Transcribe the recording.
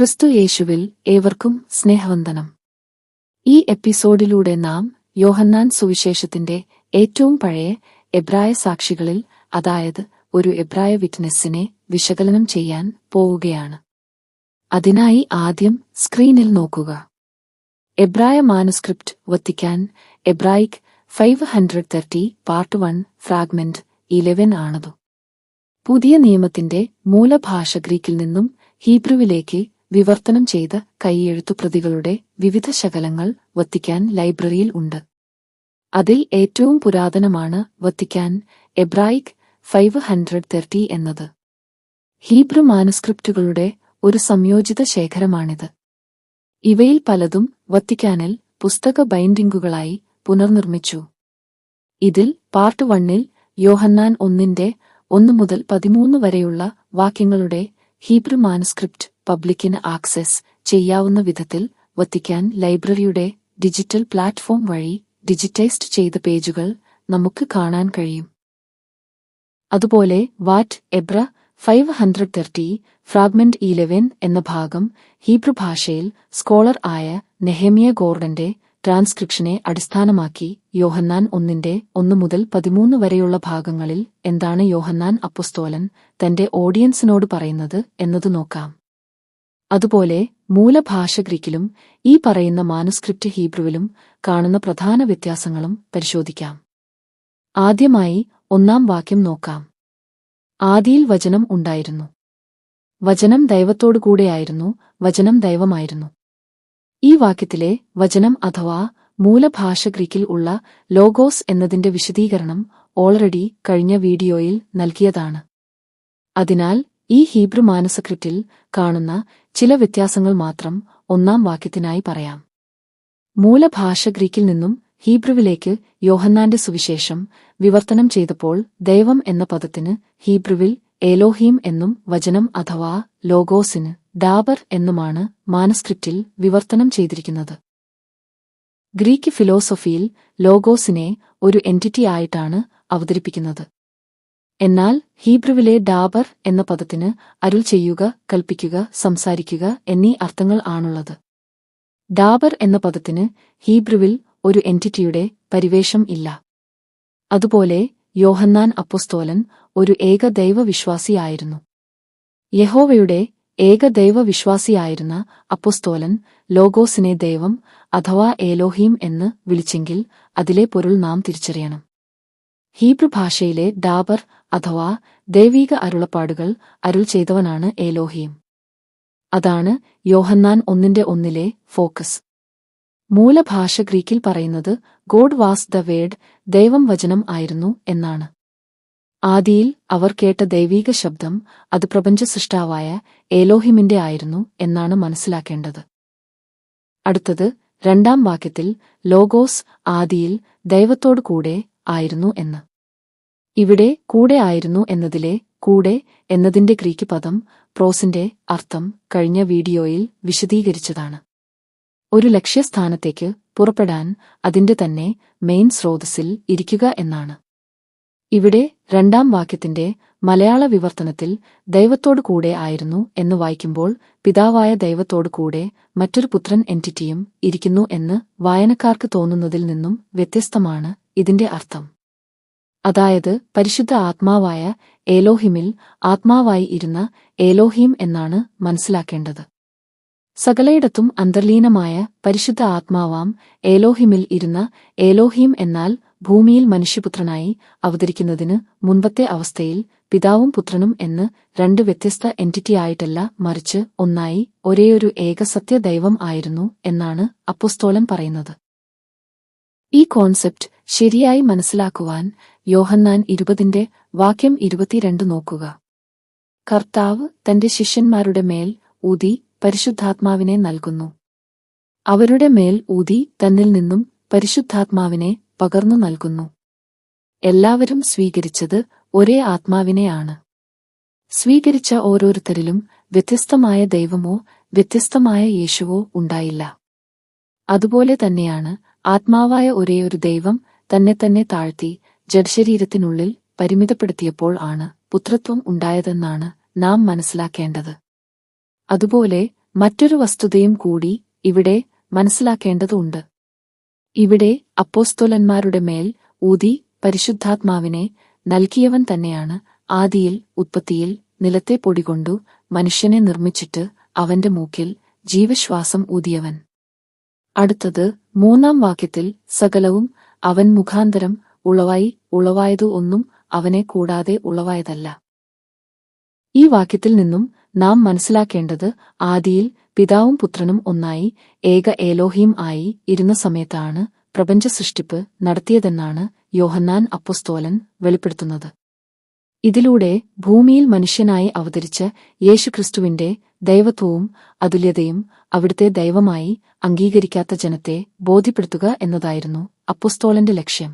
ക്രിസ്തു യേശുവിൽ ഏവർക്കും സ്നേഹവന്ദനം. ഈ എപ്പിസോഡിലൂടെ നാം യോഹന്നാൻ സുവിശേഷത്തിന്റെ ഏറ്റവും പഴയ എബ്രായ സാക്ഷികളിൽ അതായത് ഒരു എബ്രായ വിറ്റ്നസ്സിനെ വിശകലനം ചെയ്യാൻ പോവുകയാണ്. അതിനായി ആദ്യം സ്ക്രീനിൽ നോക്കുക. എബ്രായ manuscript Vatican Hebraic five hundred thirty part one fragment eleven ആണതു. പുതിയ നിയമത്തിന്റെ മൂലഭാഷ ഗ്രീക്കിൽ നിന്നും ഹീബ്രുവിലേക്ക് വിവർത്തനം ചെയ്ത കൈയെഴുത്തു പ്രതികളുടെ വിവിധ ശകലങ്ങൾ വത്തിക്കാൻ ലൈബ്രറിയിൽ ഉണ്ട്. അതിൽ ഏറ്റവും പുരാതനമാണ് Vatican Hebraic five hundred thirty എന്നത്. ഹീബ്രു മാനുസ്ക്രിപ്റ്റുകളുടെ ഒരു സംയോജിത ശേഖരമാണിത്. ഇവയിൽ പലതും വത്തിക്കാനിൽ പുസ്തക ബൈൻഡിംഗുകളായി പുനർനിർമ്മിച്ചു. ഇതിൽ പാർട്ട് വണ്ണിൽ യോഹന്നാൻ ഒന്നിന്റെ ഒന്നു മുതൽ പതിമൂന്ന് വരെയുള്ള വാക്യങ്ങളുടെ ഹീബ്രു മാനുസ്ക്രിപ്റ്റ് പബ്ലിക്കിന് ആക്സസ് ചെയ്യാവുന്ന വിധത്തിൽ വത്തിക്കാൻ ലൈബ്രറിയുടെ ഡിജിറ്റൽ പ്ലാറ്റ്ഫോം വഴി ഡിജിറ്റൈസ്ഡ് ചെയ്ത പേജുകൾ നമുക്ക് കാണാൻ കഴിയും. അതുപോലെ Vat എബ്ര five hundred thirty fragment eleven എന്ന ഭാഗം ഹീബ്രു ഭാഷയിൽ സ്കോളർ ആയ നെഹമിയ ഗോർഡന്റെ ട്രാൻസ്ക്രിപ്ഷനെ അടിസ്ഥാനമാക്കി യോഹന്നാൻ ഒന്നിന്റെ ഒന്നു മുതൽ പതിമൂന്ന് വരെയുള്ള ഭാഗങ്ങളിൽ എന്താണ് യോഹന്നാൻ അപ്പുസ്തോലൻ തന്റെ ഓഡിയൻസിനോട് പറയുന്നത് എന്നത് നോക്കാം. അതുപോലെ മൂലഭാഷ ഗ്രീക്കിലും ഈ പറയുന്ന മാനുസ്ക്രിപ്റ്റ് ഹീബ്രുവിലും കാണുന്ന പ്രധാന വ്യത്യാസങ്ങളും പരിശോധിക്കാം. ആദ്യമായി ഒന്നാം വാക്യം നോക്കാം. ആദിയിൽ വചനം ഉണ്ടായിരുന്നു. വചനം ദൈവത്തോടുകൂടെയായിരുന്നു വചനം ദൈവമായിരുന്നു. ഈ വാക്യത്തിലെ വചനം അഥവാ മൂലഭാഷ ഗ്രീക്കിൽ ഉള്ള ലോഗോസ് എന്നതിന്റെ വിശദീകരണം ഓൾറെഡി കഴിഞ്ഞ വീഡിയോയിൽ നൽകിയതാണ്. അതിനാൽ ഈ ഹീബ്രു മാനസക്രിപ്റ്റിൽ കാണുന്ന ചില വ്യത്യാസങ്ങൾ മാത്രം ഒന്നാം വാക്യത്തിനായി പറയാം. മൂലഭാഷ ഗ്രീക്കിൽ നിന്നും ഹീബ്രുവിലേക്ക് യോഹന്നാന്റെ സുവിശേഷം വിവർത്തനം ചെയ്തപ്പോൾ ദൈവം എന്ന പദത്തിന് ഹീബ്രുവിൽ ഏലോഹീം എന്നും വചനം അഥവാ ലോഗോസിന് ഡാബർ എന്നുമാണ് മാനസ്ക്രിപ്റ്റിൽ വിവർത്തനം ചെയ്തിരിക്കുന്നത്. ഗ്രീക്ക് ഫിലോസഫിയിൽ ലോഗോസിനെ ഒരു എന്റിറ്റി ആയിട്ടാണ് അവതരിപ്പിക്കുന്നത്. എന്നാൽ ഹീബ്രുവിലെ ഡാബർ എന്ന പദത്തിന് അരുൾ ചെയ്യുക കൽപ്പിക്കുക സംസാരിക്കുക എന്നീ അർത്ഥങ്ങൾ ആണുള്ളത്. ഡാബർ എന്ന പദത്തിന് ഹീബ്രുവിൽ ഒരു എന്റിറ്റിയുടെ പരിവേഷം ഇല്ല. അതുപോലെ യോഹന്നാൻ അപ്പുസ്തോലൻ ഒരു ഏകദൈവ വിശ്വാസിയായിരുന്നു യഹോവയുടെ ഏകദൈവ വിശ്വാസിയായിരുന്ന അപ്പുസ്തോലൻ ലോഗോസിനെ ദൈവം അഥവാ ഏലോഹീം എന്ന് വിളിച്ചെങ്കിൽ അതിലെ പൊരുൾ നാം തിരിച്ചറിയണം. ഹീബ്രു ഭാഷയിലെ ഡാബർ അഥവാ ദൈവീക അരുളപ്പാടുകൾ അരുൾ ചെയ്തവനാണ് ഏലോഹീം. അതാണ് യോഹന്നാൻ ഒന്നിന്റെ ഒന്നിലെ ഫോക്കസ്. മൂലഭാഷ ഗ്രീക്കിൽ പറയുന്നത് ഗോഡ് വാസ് ദ വേഡ് ദൈവം വചനം ആയിരുന്നു എന്നാണ്. ആദിയിൽ അവർ കേട്ട ദൈവീക ശബ്ദം അത് പ്രപഞ്ച സൃഷ്ടാവായ ഏലോഹിമിന്റെ ആയിരുന്നു എന്നാണ് മനസ്സിലാക്കേണ്ടത്. അടുത്തത് രണ്ടാം വാക്യത്തിൽ ലോഗോസ് ആദിയിൽ ദൈവത്തോടു കൂടെ ആയിരുന്നു എന്ന്. ഇവിടെ കൂടെ ആയിരുന്നു എന്നതിലെ കൂടെ എന്നതിന്റെ ഗ്രീക്ക് പദം പ്രോസിന്റെ അർത്ഥം കഴിഞ്ഞ വീഡിയോയിൽ വിശദീകരിച്ചതാണ്. ഒരു ലക്ഷ്യസ്ഥാനത്തേക്ക് പുറപ്പെടാൻ അതിന്റെ തന്നെ മെയിൻ സ്രോതസ്സിൽ ഇരിക്കുക എന്നാണ്. ഇവിടെ രണ്ടാം വാക്യത്തിന്റെ മലയാള വിവർത്തനത്തിൽ ദൈവത്തോടു കൂടെ ആയിരുന്നു എന്ന് വായിക്കുമ്പോൾ പിതാവായ ദൈവത്തോടു കൂടെ മറ്റൊരു പുത്രൻ എന്റിറ്റിയും ഇരിക്കുന്നു എന്ന് വായനക്കാർക്ക് തോന്നുന്നതിൽ നിന്നും വ്യത്യസ്തമാണ് ഇതിന്റെ അർത്ഥം. അതായത് പരിശുദ്ധ ആത്മാവായ ഏലോഹിമിൽ ആത്മാവായി ഇരുന്ന ഏലോഹീം എന്നാണ് മനസ്സിലാക്കേണ്ടത്. സകലയിടത്തും അന്തർലീനമായ പരിശുദ്ധ ആത്മാവാം ഏലോഹിമിൽ ഇരുന്ന ഏലോഹീം എന്നാൽ ഭൂമിയിൽ മനുഷ്യപുത്രനായി അവതരിക്കുന്നതിന് മുൻപത്തെ അവസ്ഥയിൽ പിതാവും പുത്രനും എന്ന് രണ്ട് വ്യത്യസ്ത എന്റിറ്റിയായിട്ടല്ല മറിച്ച് ഒന്നായി ഒരേയൊരു ഏകസത്യദൈവം ആയിരുന്നു എന്നാണ് അപ്പുസ്തോലൻ പറയുന്നത്. ഈ കോൺസെപ്റ്റ് ശരിയായി മനസ്സിലാക്കുവാൻ യോഹന്നാൻ ഇരുപതിന്റെ വാക്യം ഇരുപത്തിരണ്ട് നോക്കുക. കർത്താവ് തന്റെ ശിഷ്യന്മാരുടെ മേൽ ഊതി പരിശുദ്ധാത്മാവിനെ നൽകുന്നു. അവരുടെ മേൽ ഊതി തന്നിൽ നിന്നും പരിശുദ്ധാത്മാവിനെ പകർന്നു നൽകുന്നു. എല്ലാവരും സ്വീകരിച്ചത് ഒരേ ആത്മാവിനെയാണ്. സ്വീകരിച്ച ഓരോരുത്തരിലും വ്യത്യസ്തമായ ദൈവമോ വ്യത്യസ്തമായ യേശുവോ ഉണ്ടായില്ല. അതുപോലെ തന്നെയാണ് ആത്മാവായ ഒരേയൊരു ദൈവം തന്നെ തന്നെ താഴ്ത്തി ജഡശരീരത്തിനുള്ളിൽ പരിമിതപ്പെടുത്തിയപ്പോൾ ആണ് പുത്രത്വം ഉണ്ടായതെന്നാണ് നാം മനസ്സിലാക്കേണ്ടത്. അതുപോലെ മറ്റൊരു വസ്തുതയും കൂടി ഇവിടെ മനസ്സിലാക്കേണ്ടതുണ്ട്. ഇവിടെ അപ്പോസ്തോലന്മാരുടെ മേൽ ഊതി പരിശുദ്ധാത്മാവിനെ നൽകിയവൻ തന്നെയാണ് ആദിയിൽ ഉത്പത്തിയിൽ നിലത്തെ പൊടികൊണ്ടു മനുഷ്യനെ നിർമ്മിച്ചിട്ട് അവന്റെ മൂക്കിൽ ജീവശ്വാസം ഊതിയവൻ. അടുത്തത് മൂന്നാം വാക്യത്തിൽ സകലവും അവൻ മുഖാന്തരം ഉളവായി ഉളവായതു ഒന്നും അവനെ കൂടാതെ ഉളവായതല്ല. ഈ വാക്യത്തിൽ നിന്നും നാം മനസ്സിലാക്കേണ്ടത് ആദിയിൽ പിതാവും പുത്രനും ഒന്നായി ഏക ഏലോഹിയും ആയി ഇരുന്ന സമയത്താണ് പ്രപഞ്ച സൃഷ്ടിപ്പ് നടത്തിയതെന്നാണ് യോഹന്നാൻ അപ്പൊസ്തോലൻ വെളിപ്പെടുത്തുന്നത്. ഇതിലൂടെ ഭൂമിയിൽ മനുഷ്യനായി അവതരിച്ച യേശുക്രിസ്തുവിന്റെ ദൈവത്വവും അതുല്യതയും അവിടുത്തെ ദൈവമായി അംഗീകരിക്കാത്ത ജനത്തെ ബോധ്യപ്പെടുത്തുക എന്നതായിരുന്നു അപ്പുസ്തോളന്റെ ലക്ഷ്യം.